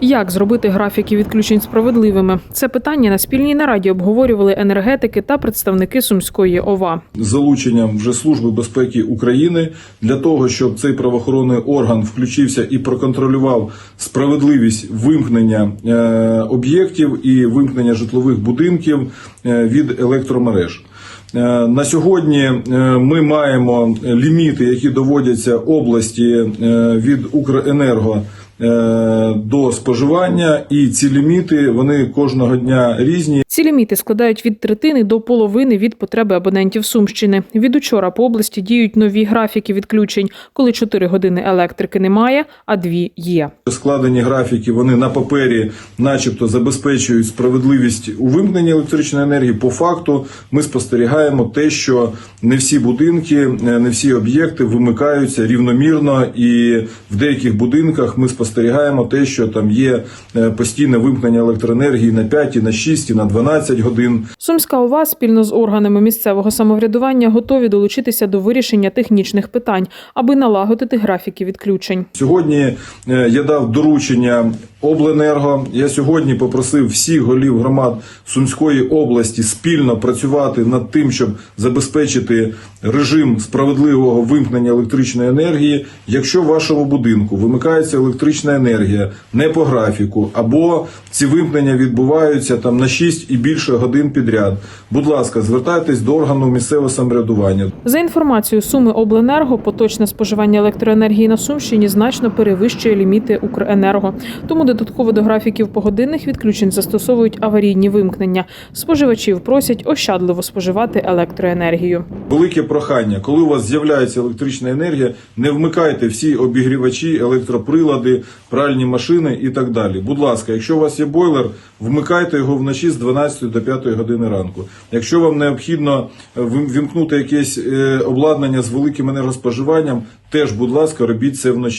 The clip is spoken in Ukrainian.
Як зробити графіки відключень справедливими? Це питання на спільній нараді обговорювали енергетики та представники Сумської ОВА. залученням вже Служби безпеки України для того, щоб цей правоохоронний орган включився і проконтролював справедливість вимкнення е, об'єктів і вимкнення житлових будинків е, від електромереж. Е, На сьогодні е, ми маємо ліміти, які доводяться області е, від Укренерго до споживання, і ці ліміти вони кожного дня різні. Ці ліміти складають від третини до половини від потреби абонентів Сумщини. Від учора по області діють нові графіки відключень, коли 4 години електрики немає, а 2 є. Складені графіки вони на папері, начебто, забезпечують справедливість у вимкненні електричної енергії. По факту ми спостерігаємо те, що не всі будинки, не всі об'єкти вимикаються рівномірно, і в деяких будинках ми спостерігаємо те, що там є е, постійне вимкнення електроенергії на 5, і на 6, і на 12 годин. Сумська ОВА спільно з органами місцевого самоврядування готові долучитися до вирішення технічних питань, аби налагодити графіки відключень. Сьогодні е, я дав доручення обленерго. Я сьогодні попросив всіх голів громад Сумської області спільно працювати над тим, щоб забезпечити режим справедливого вимкнення електричної енергії. Якщо в вашому будинку вимикається електрична енергія не по графіку, або ці вимкнення відбуваються там на 6 і більше годин підряд. Будь ласка, звертайтесь до органу місцевого самоврядування. За інформацією Суми Обленерго, поточне споживання електроенергії на Сумщині значно перевищує ліміти Укренерго. Тому додатково до графіків погодинних відключень застосовують аварійні вимкнення. Споживачів просять ощадливо споживати електроенергію. Велике прохання, коли у вас з'являється електрична енергія, не вмикайте всі обігрівачі, електроприлади, пральні машини і так далі. Будь ласка, якщо у вас є бойлер, вмикайте його вночі з 12 до 5 години ранку. Якщо вам необхідно е, вімкнути якесь е, обладнання з великим енергоспоживанням, теж, будь ласка, робіть це вночі.